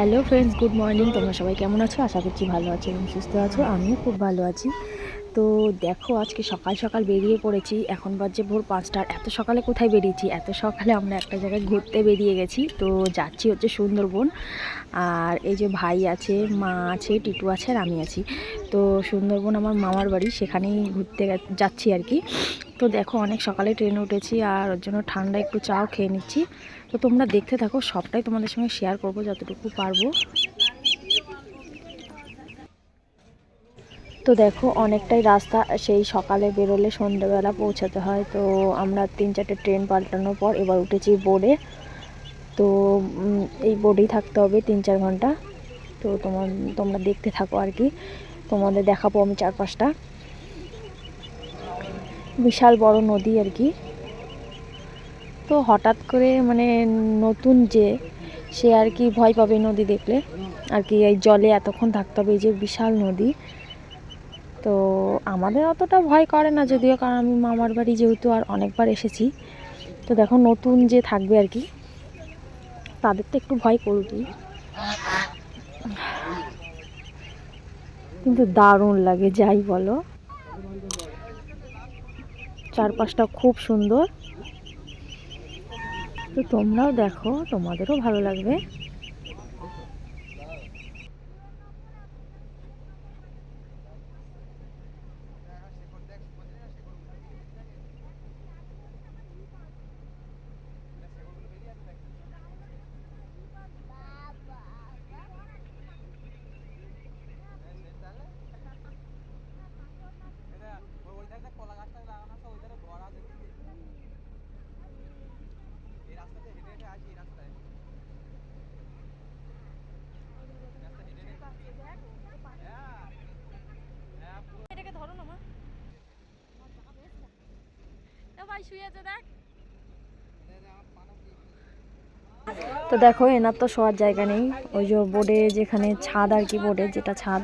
Hello friends good morning তোমরা সবাই কেমন আছো? আশা করছি ভালো আছো এবং সুস্থ আছো। আমিও খুব ভালো আছি। তো দেখো, আজকে সকাল সকাল বেরিয়ে পড়েছি। এখন বাজে ভোর পাঁচটার এত সকালে কোথায় বেরিয়েছি? এত সকালে আমরা একটা জায়গায় ঘুরতে বেরিয়ে গেছি। তো যাচ্ছি হচ্ছে সুন্দরবন। আর এই যে ভাই আছে, মা আছে, টিটু আছে আর আমি আছি। তো সুন্দরবন আমার মামার বাড়ি। সেখানেই ঘুরতে যাচ্ছি আর কি। তো দেখো, অনেক সকালে ট্রেনে উঠেছি আর ওর জন্য ঠান্ডা একটু চাও খেয়ে নিচ্ছি। তো তোমরা দেখতে থাকো, সবটাই তোমাদের সঙ্গে শেয়ার করব যতটুকু পারব। তো দেখো, অনেকটাই রাস্তা সেই সকালে বেরোলে সন্ধ্যেবেলা পৌঁছাতে হয়। তো আমরা তিন চারটে ট্রেন পাল্টানোর পর এবার উঠেছি বোর্ডে তো এই বোর্ডেই থাকতে হবে তিন চার ঘণ্টা। তো তোমার তোমরা দেখতে থাকো আর কি। তোমাদের দেখাবো আমি চারপাশটা। বিশাল বড় নদী আর কি। তো হঠাৎ করে মানে নতুন যে সে আর কি ভয় পাবে নদী দেখলে, আর কি এই জলে এতক্ষণ থাকতে হবে এই যে বিশাল নদী। তো আমাদের অতটা ভয় করে না যদিও, কারণ আমি মামার বাড়ি যেহেতু আর অনেকবার এসেছি। তো দেখো নতুন যে থাকবে আর কি, তাদের তো একটু ভয় করবেই। কিন্তু দারুণ লাগে, যাই বলো। চারপাশটা খুব সুন্দর। তো তোমরাও দেখো তোমাদেরও ভালো লাগবে এটাকে ধরো না মা তো দেখো, এনার তো শোয়ার জায়গা নেই। ওই যে বোর্ডে যেখানে ছাদ আর কি বোর্ডে, যেটা ছাদ,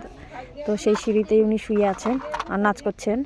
তো সেই সিঁড়িতেই উনি শুয়ে আছেন আর নাচ করছেন।